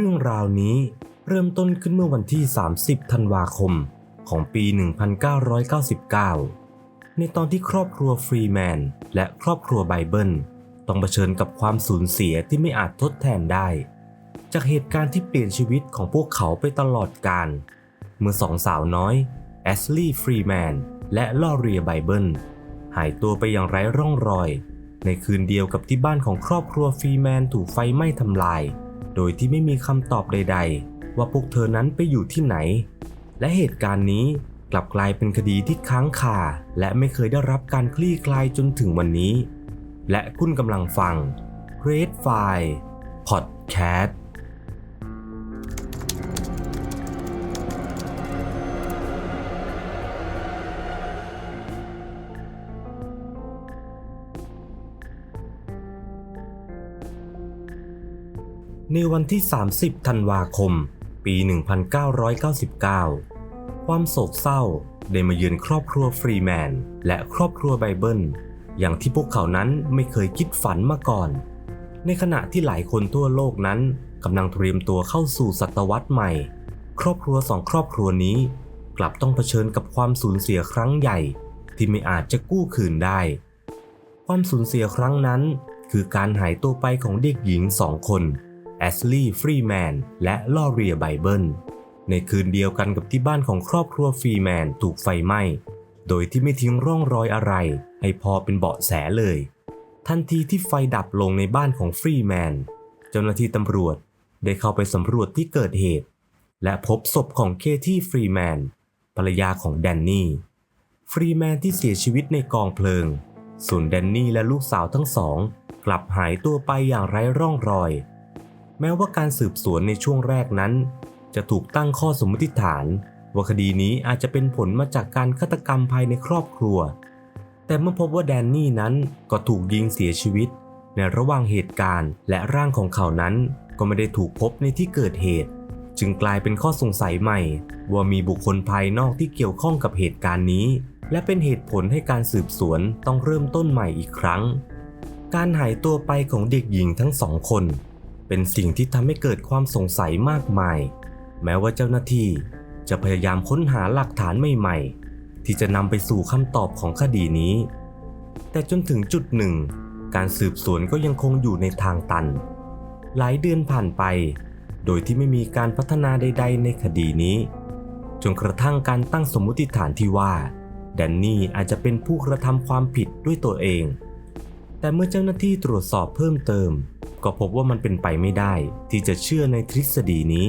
เรื่องราวนี้เริ่มต้นขึ้นเมื่อวันที่ 30 ธันวาคมของปี 1999 ในตอนที่ครอบครัวฟรีแมนและครอบครัวไบเบิลต้องเผชิญกับความสูญเสียที่ไม่อาจทดแทนได้ จากเหตุการณ์ที่เปลี่ยนชีวิตของพวกเขาไปตลอดกาลเมื่อสองสาวน้อยแอสลีย์ฟรีแมนและลอเรียไบเบิลหายตัวไปอย่างไร้ร่องรอย ในคืนเดียวกับที่บ้านของครอบครัวฟรีแมนถูกไฟไหม้ทำลาย โดยที่ไม่มีคำตอบใด ๆ ว่าพวกเธอนั้นไปอยู่ที่ไหน และเหตุการณ์นี้กลับกลายเป็นคดีที่ค้างคาและไม่เคยได้รับการคลี่คลายจนถึงวันนี้ และคุณกำลังฟัง Red File Podcast ในวันที่ 30 ธันวาคม ปี 1999 ความโศกเศร้าได้มาเยือนครอบครัวฟรีแมน และครอบครัวไบเบิล อย่างที่พวกเขานั้นไม่เคยคิดฝันมาก่อน ในขณะที่หลายคนทั่วโลกนั้นกำลังเตรียมตัวเข้าสู่ศตวรรษใหม่ ครอบครัวสองครอบครัวนี้ กลับต้องเผชิญกับความสูญเสียครั้งใหญ่ ที่ไม่อาจจะกู้คืนได้ ความสูญเสียครั้งนั้น คือการหายตัวไปของเด็กหญิงสองคน แอสลีย์ฟรีแมนและลอเรียไบเบิลในคืนเดียวกันกับที่บ้านของครอบครัวฟรีแมนถูกไฟไหม้ โดยที่ไม่ทิ้งร่องรอยอะไร ให้พอเป็นเบาะแสเลย ทันทีที่ไฟดับลงในบ้านของฟรีแมน เจ้าหน้าที่ตำรวจได้เข้าไปสำรวจที่เกิดเหตุ และพบศพของเคที่ฟรีแมนภรรยาของแดนนี่ ฟรีแมนที่เสียชีวิตในกองเพลิง ส่วนแดนนี่และลูกสาวทั้งสอง กลับหายตัวไปอย่างไร้ร่องรอย แม้ว่าการสืบสวนในช่วงแรกนั้น จะถูกตั้งข้อสมมติฐาน ว่าคดีนี้อาจจะเป็นผลมาจากการฆาตกรรมภายในครอบครัว แต่เมื่อพบว่าแดนนี่นั้นก็ถูกยิงเสียชีวิต ในระหว่างเหตุการณ์และร่างของเขานั้น ก็ไม่ได้ถูกพบในที่เกิดเหตุ จึงกลายเป็นข้อสงสัยใหม่ ว่ามีบุคคลภายนอกที่เกี่ยวข้องกับเหตุการณ์นี้ และเป็นเหตุผลให้การสืบสวนต้องเริ่มต้นใหม่อีกครั้ง การหายตัวไปของเด็กหญิงทั้งสองคน เป็นสิ่งที่ทำให้เกิดความสงสัยมากมาย แม้ว่าเจ้าหน้าที่จะพยายามค้นหาหลักฐานใหม่ๆ ที่จะนำไปสู่คำตอบของคดีนี้ แต่จนถึงจุดหนึ่ง การสืบสวนก็ยังคงอยู่ในทางตัน หลายเดือนผ่านไป โดยที่ไม่มีการพัฒนาใด ๆ ในคดีนี้ จนกระทั่งการตั้งสมมติฐานที่ว่าแดนนี่อาจจะเป็นผู้กระทำความผิดด้วยตัวเอง แต่เมื่อเจ้าหน้าที่ตรวจสอบเพิ่มเติม ก็พบว่ามันเป็นไปไม่ได้ ที่จะเชื่อในทฤษฎีนี้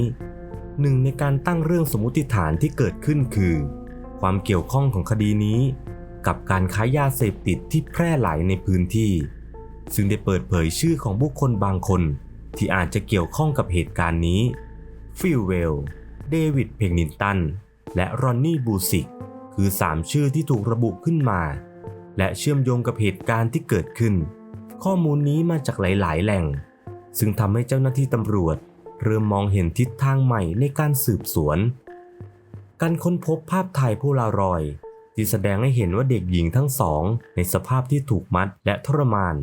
หนึ่งในการตั้งเรื่องสมมติฐานที่เกิดขึ้นคือ ความเกี่ยวข้องของคดีนี้ กับการค้ายาเสพติดที่แพร่หลายในพื้นที่ ซึ่งได้เปิดเผยชื่อของบุคคลบางคน ที่อาจจะเกี่ยวข้องกับเหตุการณ์นี้ฟิลเวล เดวิดเพงนินตัน และรอนนี่บูซิก คือ 3 ชื่อที่ถูกระบุขึ้นมา และเชื่อมโยงกับเหตุการณ์ที่เกิดขึ้น ข้อมูลนี้มาจากหลาย ๆ แหล่ง ซึ่งทำให้เจ้าหน้าที่ตำรวจ เริ่มมองเห็นทิศทางใหม่ในการสืบสวน การค้นพบภาพถ่ายโพลารอยที่แสดงให้เห็นว่าเด็กหญิงทั้งสอง ในสภาพที่ถูกมัดและทรมาน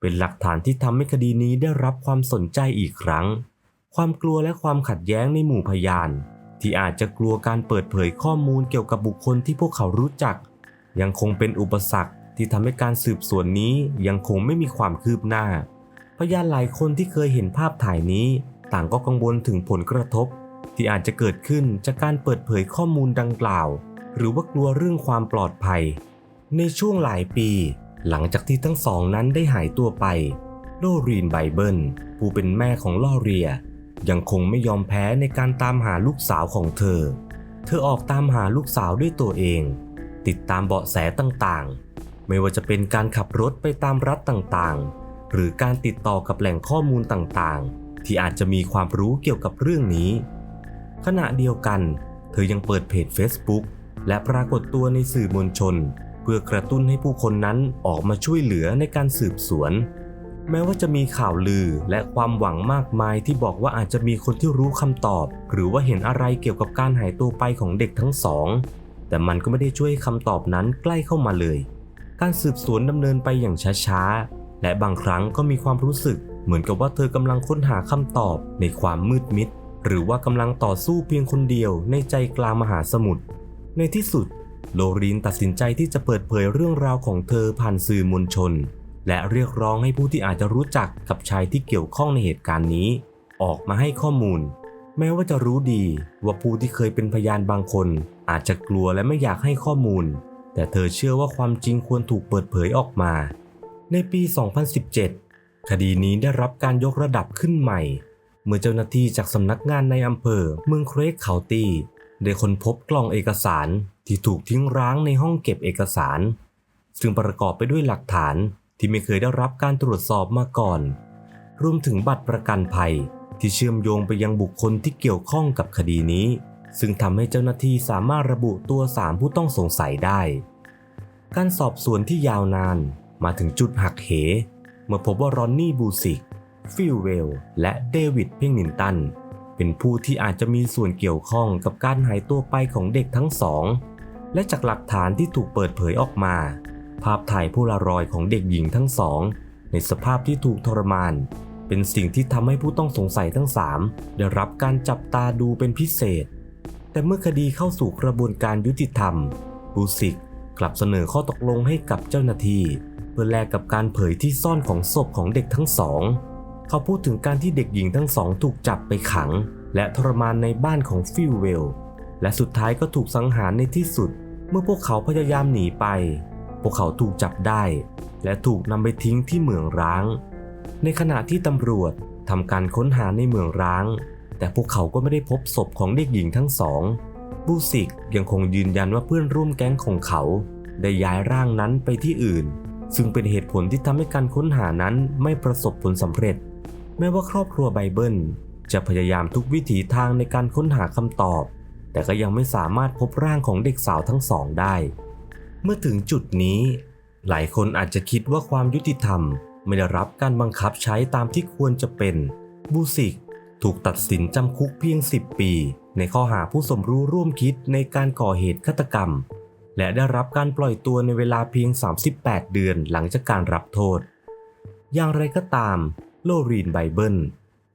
เป็นหลักฐานที่ทำให้คดีนี้ได้รับความสนใจอีกครั้ง ความกลัวและความขัดแย้งในหมู่พยาน ที่อาจจะกลัวการเปิดเผยข้อมูลเกี่ยวกับบุคคลที่พวกเขารู้จัก ยังคงเป็นอุปสรรค ที่ทำให้การสืบสวนนี้ยังคงไม่มีความคืบหน้า พยานหลายคนที่เคยเห็นภาพถ่ายนี้ ต่างก็กังวลถึงผลกระทบ ที่อาจจะเกิดขึ้นจากการเปิดเผยข้อมูลดังกล่าว หรือว่ากลัวเรื่องความปลอดภัย ในช่วงหลายปี หลังจากที่ทั้งสองนั้นได้หายตัวไปโลรีนไบเบิลผู้เป็นแม่ของลอเรีย ยังคงไม่ยอมแพ้ในการตามหาลูกสาวของเธอ เธอออกตามหาลูกสาวด้วยตัวเอง ติดตามเบาะแสต่างๆ ไม่ว่าจะเป็นการขับรถไปตามรัฐต่างๆ หรือการติดต่อกับแหล่งข้อมูลต่างๆ ที่อาจจะมีความรู้เกี่ยวกับเรื่องนี้ ขณะเดียวกัน เธอยังเปิดเพจ Facebook และปรากฏตัวในสื่อมวลชน เพื่อกระตุ้นให้ผู้คนนั้นออกมาช่วยเหลือในการสืบสวน แม้ว่าจะมีข่าวลือและความหวังมากมายที่บอกว่าอาจจะมีคนที่รู้คำตอบ หรือว่าเห็นอะไรเกี่ยวกับการหายตัวไปของเด็กทั้งสอง แต่มันก็ไม่ได้ช่วยคำตอบนั้นใกล้เข้ามาเลย การสืบสวนดำเนินไปอย่างช้าๆ และบางครั้งก็มีความรู้สึก เหมือนกับว่าเธอกำลังค้นหาคำตอบในความมืดมิด หรือว่ากำลังต่อสู้เพียงคนเดียวในใจกลางมหาสมุทร ในที่สุด โลรีนตัดสินใจที่จะเปิดเผยเรื่องราวของเธอผ่านสื่อมวลชน และเรียกร้องให้ผู้ที่อาจจะรู้จักกับชายที่เกี่ยวข้องในเหตุการณ์นี้ ออกมาให้ข้อมูล แม้ว่าจะรู้ดีว่าผู้ที่เคยเป็นพยานบางคน อาจจะกลัวและไม่อยากให้ข้อมูล แต่เธอเชื่อว่าความจริงควรถูกเปิดเผยออกมา ในปี 2017 คดีนี้ได้รับการยกระดับขึ้นใหม่ เมื่อเจ้าหน้าที่จากสำนักงานในอำเภอ เมืองเครกเคาตี้ได้ค้นพบกล่องเอกสารที่ถูกทิ้งร้างในห้องเก็บเอกสาร ซึ่งประกอบไปด้วยหลักฐานที่ไม่เคยได้รับการตรวจสอบมาก่อน รวมถึงบัตรประกันภัยที่เชื่อมโยงไปยังบุคคลที่เกี่ยวข้องกับคดีนี้ ซึ่งทำให้เจ้าหน้าที่สามารถระบุตัวสามผู้ต้องสงสัยได้ การสอบสวนที่ยาวนานมาถึงจุดหักเห เมื่อพบว่ารอนนี่บูซิก ฟิลเวล และเดวิดเพ่งนินตัน เป็นผู้ที่อาจจะมีส่วนเกี่ยวข้องกับการหายตัวไปของเด็กทั้งสอง และจากหลักฐานที่ถูกเปิดเผยออกมา ภาพถ่ายโพลารอยของเด็กหญิงทั้งสอง ในสภาพที่ถูกทรมาน เป็นสิ่งที่ทำให้ผู้ต้องสงสัยทั้งสามได้รับการจับตาดูเป็นพิเศษ แต่เมื่อคดีเข้าสู่กระบวนการยุติธรรมบูซิก กลับเสนอข้อตกลงให้กับเจ้าหน้าที่ เพื่อแลกกับการเผยที่ซ่อนของศพของเด็กทั้งสอง เขาพูดถึงการที่เด็กหญิงทั้งสองถูกจับไปขัง และทรมานในบ้านของฟิลเวล และสุดท้ายก็ถูกสังหารในที่สุด เมื่อพวกเขาพยายามหนีไป พวกเขาถูกจับได้ และถูกนำไปทิ้งที่เหมืองร้าง ในขณะที่ตำรวจทำการค้นหาในเหมืองร้าง แต่พวกเขาก็ไม่ได้พบศพของเด็กหญิงทั้งสอง บูซิกยังคงยืนยันว่าเพื่อนร่วมแก๊งของเขา ได้ย้ายร่างนั้นไปที่อื่น ซึ่งเป็นเหตุผลที่ทำให้การค้นหานั้นไม่ประสบผลสำเร็จ แม้ว่าครอบครัวไบเบิลจะพยายามทุกวิถีทางในการค้นหาคำตอบ แต่ก็ยังไม่สามารถพบร่างของเด็กสาวทั้งสองได้ เมื่อถึงจุดนี้ หลายคนอาจจะคิดว่าความยุติธรรม ไม่ได้รับการบังคับใช้ตามที่ควรจะเป็น บูซิกถูกตัดสินจำคุกเพียง 10 ปี ในข้อหาผู้สมรู้ร่วมคิดในการก่อเหตุฆาตกรรม และได้รับการปล่อยตัวในเวลาเพียง 38 เดือนหลังจากการรับโทษ อย่างไรก็ตาม โลรีนไบเบิล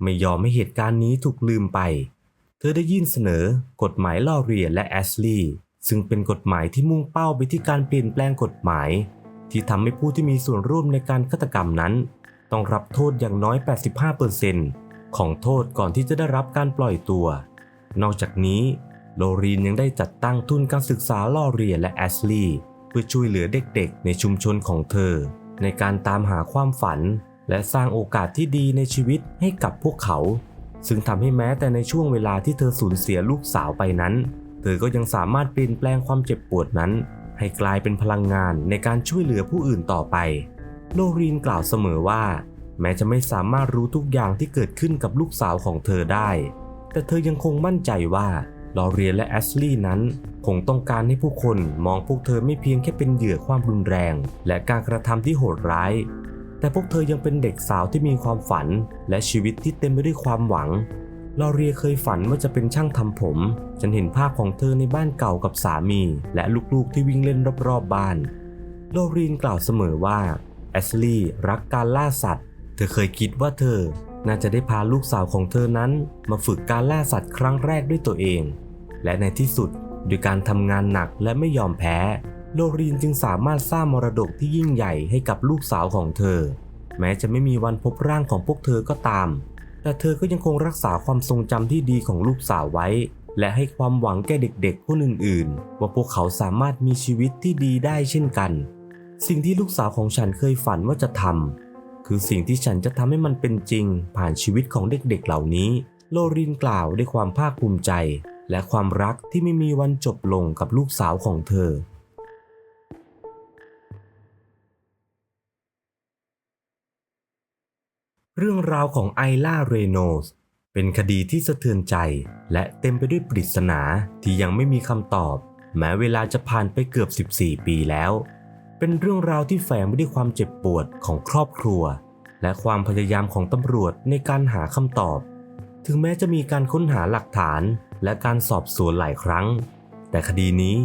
ไม่ยอมให้เหตุการณ์นี้ถูกลืมไป เธอได้ยื่นเสนอกฎหมายลอเรียและแอชลีย์ซึ่งเป็นกฎหมายที่มุ่งเป้าไปที่การเปลี่ยนแปลงกฎหมาย ที่ทำให้ผู้ที่มีส่วนร่วมในการฆาตกรรมนั้น ต้องรับโทษอย่างน้อย 85%ของโทษก่อนที่จะได้รับการปล่อยตัว นอกจากนี้โลรีนยังได้จัดตั้งทุนการศึกษาลอเรียและแอชลีย์เพื่อช่วยเหลือเด็กๆ ในชุมชนของเธอ ในการตามหาความฝัน และสร้างโอกาสที่ดีในชีวิตให้กับพวกเขา ซึ่งทำให้แม้แต่ในช่วงเวลาที่เธอสูญเสียลูกสาวไปนั้น เธอก็ยังสามารถเปลี่ยนแปลงความเจ็บปวดนั้น ให้กลายเป็นพลังงานในการช่วยเหลือผู้อื่นต่อไป โลรีนกล่าวเสมอว่า แม้จะไม่สามารถรู้ทุกอย่างที่เกิดขึ้นกับลูกสาวของเธอได้ แต่เธอยังคงมั่นใจว่าลอเรียนและแอชลีย์นั้น คงต้องการให้ผู้คนมองพวกเธอไม่เพียงแค่เป็นเหยื่อความรุนแรง และการกระทำที่โหดร้าย แต่พวกเธอยังเป็นเด็กสาวที่มีความฝัน และชีวิตที่เต็มไปด้วยความหวังลอเรียเคยฝันว่าจะเป็นช่างทำผม ฉันเห็นภาพของเธอในบ้านเก่ากับสามี และลูกๆที่วิ่งเล่นรอบๆบ้านโลรีนกล่าวเสมอว่าแอชลีย์รักการล่าสัตว์ เธอเคยคิดว่าเธอ น่าจะได้พาลูกสาวของเธอนั้น มาฝึกการล่าสัตว์ครั้งแรกด้วยตัวเอง และในที่สุดด้วยการทำงานหนักและไม่ยอมแพ้ โลรีนจึงสามารถสร้างมรดกที่ยิ่งใหญ่ให้กับลูกสาวของเธอ แม้จะไม่มีวันพบร่างของพวกเธอก็ตาม แต่เธอก็ยังคงรักษาความทรงจำที่ดีของลูกสาวไว้ และให้ความหวังแก่เด็กๆคนอื่นๆ ว่าพวกเขาสามารถมีชีวิตที่ดีได้เช่นกัน สิ่งที่ลูกสาวของฉันเคยฝันว่าจะทำ คือสิ่งที่ฉันจะทำให้มันเป็นจริง ผ่านชีวิตของเด็กๆเหล่านี้ โลรินกล่าวด้วยความภาคภูมิใจ และความรักที่ไม่มีวันจบลงกับลูกสาวของเธอเรื่องราวของไอล่าเรโนสเป็นคดีที่สะเทือนใจ และเต็มไปด้วยปริศนาที่ยังไม่มีคำตอบ แม้เวลาจะผ่านไปเกือบ 14 ปีแล้ว เป็นเรื่องราวที่แฝงไปด้วยความเจ็บปวดของครอบครัว และความพยายามของตำรวจในการหาคำตอบ ถึงแม้จะมีการค้นหาหลักฐานและการสอบสวนหลายครั้ง แต่คดีนี้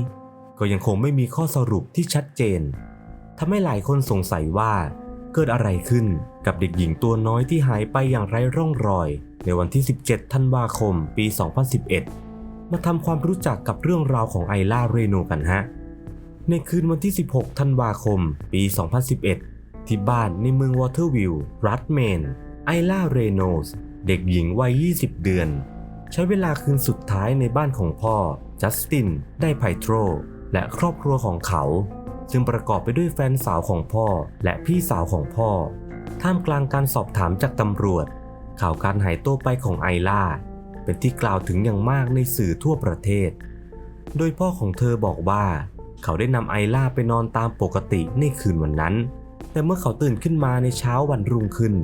ก็ยังคงไม่มีข้อสรุปที่ชัดเจนทำให้หลายคนสงสัยว่า เกิดอะไรขึ้นกับเด็กหญิงตัวน้อยที่หายไปอย่างไร้ร่องรอย ในวันที่ 17 ธันวาคม ปี 2011 มาทำความรู้จักกับเรื่องราวของไอล่าเรโนกันฮะ ในคืนวันที่ 16 ธันวาคม ปี 2011 ที่บ้านในเมืองวอเตอร์วิลรัฐเมน ไอล่าเรโนส เด็กหญิงวัย 20 เดือน ใช้เวลาคืนสุดท้ายในบ้านของพ่อ จัสติน ได้ไพโตร และครอบครัวของเขา ซึ่งประกอบไปด้วยแฟนสาวของพ่อและพี่สาวของพ่อ ท่ามกลางการสอบถามจากตำรวจ ข่าวการหายตัวไปของไอล่า เป็นที่กล่าวถึงอย่างมากในสื่อทั่วประเทศ โดยพ่อของเธอบอกว่า เขาได้นำไอล่าไปนอนตามปกติในคืนวันนั้น แต่เมื่อเขาตื่นขึ้นมาในเช้าวันรุ่งขึ้น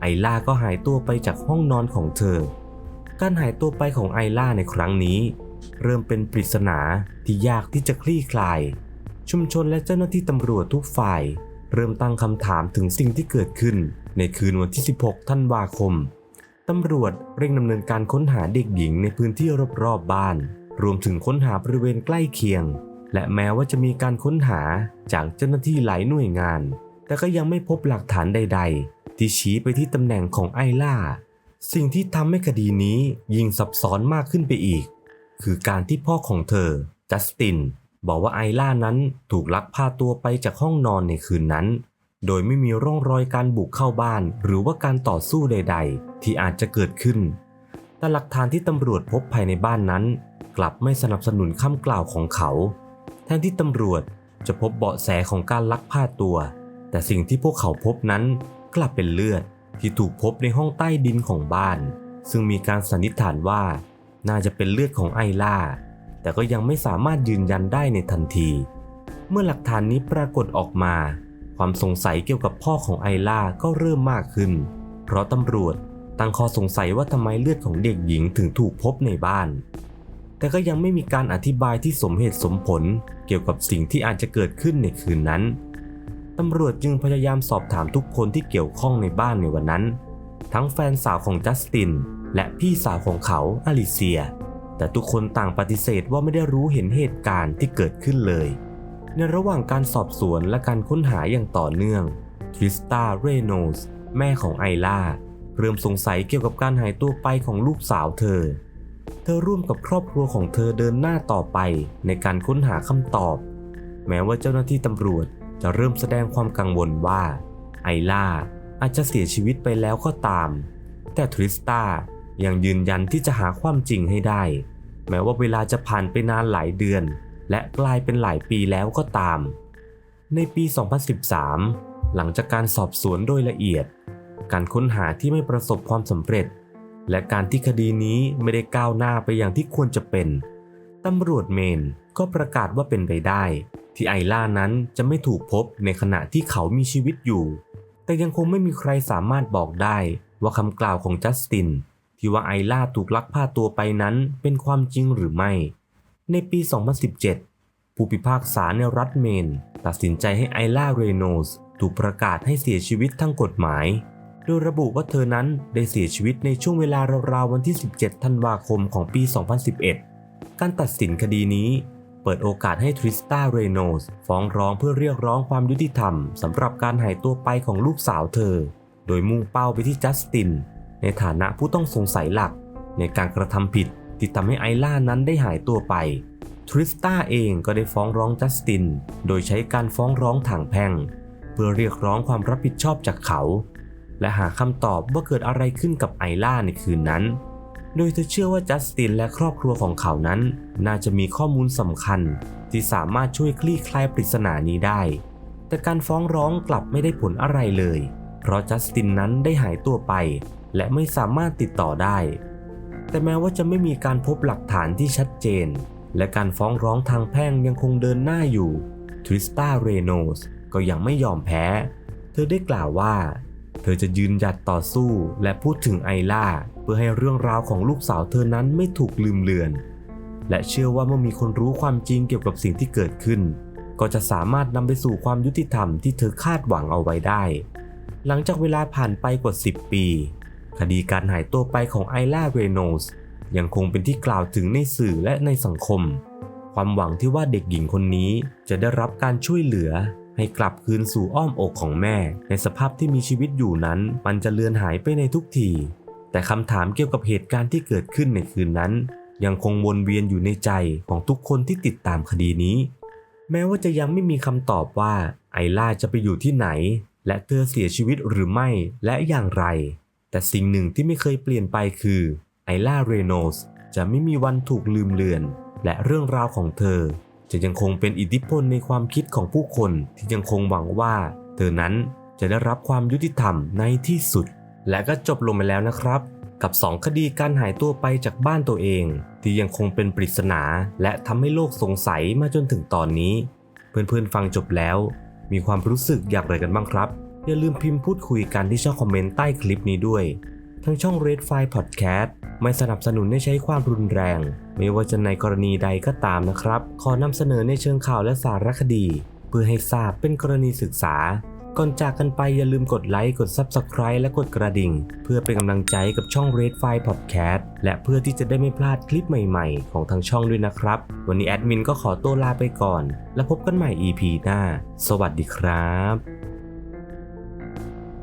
ไอล่าก็หายตัวไปจากห้องนอนของเธอ การหายตัวไปของไอล่าในครั้งนี้ เริ่มเป็นปริศนาที่ยากที่จะคลี่คลาย ชุมชนและเจ้าหน้าที่ตำรวจทุกฝ่าย เริ่มตั้งคำถามถึงสิ่งที่เกิดขึ้น ในคืนวันที่ 16 ธันวาคมตำรวจเร่งดำเนินการค้นหาเด็กหญิงในพื้นที่รอบๆบ้าน รวมถึงค้นหาบริเวณใกล้เคียง และแม้ว่าจะมีการค้นหาจากเจ้าหน้าที่หลายหน่วยงาน แต่ก็ยังไม่พบหลักฐานใด ๆ ที่ชี้ไปที่ตำแหน่งของไอล่า สิ่งที่ทำให้คดีนี้ยิ่งซับซ้อนมากขึ้นไปอีก คือการที่พ่อของเธอ จัสติน บอกว่าไอล่านั้นถูกลักพาตัวไปจากห้องนอนในคืนนั้น โดยไม่มีร่องรอยการบุกเข้าบ้าน หรือว่าการต่อสู้ใด ๆ ที่อาจจะเกิดขึ้น แต่หลักฐานที่ตำรวจพบภายในบ้านนั้น กลับไม่สนับสนุนคำกล่าวของเขา แทนที่ตำรวจจะพบเบาะแสของการลักพาตัว แต่สิ่งที่พวกเขาพบนั้นกลับเป็นเลือดที่ถูกพบในห้องใต้ดินของบ้าน ซึ่งมีการสันนิษฐานว่า น่าจะเป็นเลือดของไอล่า แต่ก็ยังไม่สามารถยืนยันได้ในทันที เมื่อหลักฐานนี้ปรากฏออกมา ความสงสัยเกี่ยวกับพ่อของไอล่าก็เริ่มมากขึ้น เพราะตำรวจตั้งข้อสงสัยว่าทำไมเลือดของเด็กหญิงถึงถูกพบในบ้าน แต่ก็ยังไม่มีการอธิบายที่สมเหตุสมผล เกี่ยวกับสิ่งที่อาจจะเกิดขึ้นในคืนนั้น ตำรวจจึงพยายามสอบถามทุกคนที่เกี่ยวข้องในบ้านในวันนั้น ทั้งแฟนสาวของจัสติน และพี่สาวของเขาอลิเซีย แต่ทุกคนต่างปฏิเสธว่าไม่ได้รู้เห็นเหตุการณ์ที่เกิดขึ้นเลย ในระหว่างการสอบสวนและการค้นหาอย่างต่อเนื่องทริสตาเรโนสแม่ของไอล่าเริ่มสงสัยเกี่ยวกับการหายตัวไปของลูกสาวเธอ เธอร่วมกับครอบครัวของเธอเดินหน้าต่อไปในการค้นหาคำตอบ แม้ว่าเจ้าหน้าที่ตำรวจจะเริ่มแสดงความกังวลว่า ไอล่าอาจจะเสียชีวิตไปแล้วก็ตาม แต่ทริสตายังยืนยันที่จะหาความจริงให้ได้ แม้ว่าเวลาจะผ่านไปนานหลายเดือน และกลายเป็นหลายปีแล้วก็ตาม ในปี 2013 หลังจากการสอบสวนโดยละเอียด การค้นหาที่ไม่ประสบความสำเร็จ และการที่คดีนี้ไม่ได้ก้าวหน้าไปอย่างที่ควรจะเป็น ตำรวจเมนก็ประกาศว่าเป็นไปได้ ที่ไอล่านั้นจะไม่ถูกพบในขณะที่เขามีชีวิตอยู่ แต่ยังคงไม่มีใครสามารถบอกได้ว่าคำกล่าวของจัสติน ที่ว่าไอล่าถูกลักพาตัวไปนั้นเป็นความจริงหรือไม่ ในปี 2017 ผู้พิพากษาในรัฐเมน ตัดสินใจให้ไอล่าเรโนสถูกประกาศให้เสียชีวิตทั้งกฎหมาย โดยระบุว่าเธอนั้นได้เสียชีวิตในช่วงเวลาราวๆวันที่ 17 ธันวาคมของปี 2011 การตัดสินคดีนี้เปิดโอกาสให้ทริสตาเรโนสฟ้องร้องเพื่อเรียกร้องความยุติธรรมสำหรับการหายตัวไปของลูกสาวเธอ โดยมุ่งเป้าไปที่จัสติน ในฐานะผู้ต้องสงสัยหลัก ในการกระทำผิดที่ทำให้ไอล่านั้นได้หายตัวไป ทริสตาเองก็ได้ฟ้องร้องจัสติน โดยใช้การฟ้องร้องทางแพ่ง เพื่อเรียกร้องความรับผิดชอบจากเขา และหาคำตอบว่าเกิดอะไรขึ้นกับไอล่าในคืนนั้น โดยเธอเชื่อว่าจัสตินและครอบครัวของเขานั้น น่าจะมีข้อมูลสำคัญ ที่สามารถช่วยคลี่คลายปริศนานี้ได้ แต่การฟ้องร้องกลับไม่ได้ผลอะไรเลย เพราะจัสตินนั้นได้หายตัวไป และไม่สามารถติดต่อได้ แต่แม้ว่าจะไม่มีการพบหลักฐานที่ชัดเจน และการฟ้องร้องทางแพ่งยังคงเดินหน้าอยู่ทริสตาเรโนสก็ยังไม่ยอมแพ้ เธอได้กล่าวว่า เธอจะยืนหยัดต่อสู้และพูดถึงไอล่า เพื่อให้เรื่องราวของลูกสาวเธอนั้นไม่ถูกลืมเลือน และเชื่อว่าเมื่อมีคนรู้ความจริงเกี่ยวกับสิ่งที่เกิดขึ้น ก็จะสามารถนำไปสู่ความยุติธรรมที่เธอคาดหวังเอาไว้ได้ หลังจากเวลาผ่านไปกว่า 10 ปี คดีการหายตัวไปของไอล่าเรโนสยังคงเป็นที่กล่าวถึงในสื่อและในสังคม ความหวังที่ว่าเด็กหญิงคนนี้จะได้รับการช่วยเหลือ ให้กลับคืนสู่อ้อมอกของแม่ ในสภาพที่มีชีวิตอยู่นั้น มันจะเลือนหายไปในทุกที แต่คำถามเกี่ยวกับเหตุการณ์ที่เกิดขึ้นในคืนนั้น ยังคงวนเวียนอยู่ในใจของทุกคนที่ติดตามคดีนี้ แม้ว่าจะยังไม่มีคำตอบว่าไอล่าจะไปอยู่ที่ไหน และเธอเสียชีวิตหรือไม่และอย่างไร แต่สิ่งหนึ่งที่ไม่เคยเปลี่ยนไปคือไอล่าเรโนสจะไม่มีวันถูกลืมเลือน และเรื่องราวของเธอ จะยังคงเป็นอิทธิพลในความคิดของผู้คนที่ยังคงหวังว่า เธอนั้นจะได้รับความยุติธรรมในที่สุด และก็จบลงไปแล้วนะครับ กับ 2 คดีการหายตัวไปจากบ้านตัวเอง ที่ยังคงเป็นปริศนา และทำให้โลกสงสัยมาจนถึงตอนนี้ เพื่อนๆฟังจบแล้ว มีความรู้สึกอย่างไรกันบ้างครับ อย่าลืมพิมพ์พูดคุยกันที่ช่องคอมเมนต์ใต้คลิปนี้ด้วย ทั้งช่อง Red File Podcast ไม่สนับสนุนให้ใช้ความรุนแรง ไม่ว่าจะในกรณีใดก็ตามนะครับ ขอนำเสนอในเชิงข่าวและสารคดี เพื่อให้ทราบเป็นกรณีศึกษา ก่อนจากกันไปอย่าลืมกดไลค์กด Subscribe และกดกระดิ่ง เพื่อเป็นกำลังใจกับช่อง Red File Podcast และเพื่อที่จะได้ไม่พลาดคลิปใหม่ๆ ของทางช่องด้วยนะครับ วันนี้แอดมินก็ขอตัวลาไปก่อน แล้วพบกันใหม่ EP หน้า สวัสดีครับ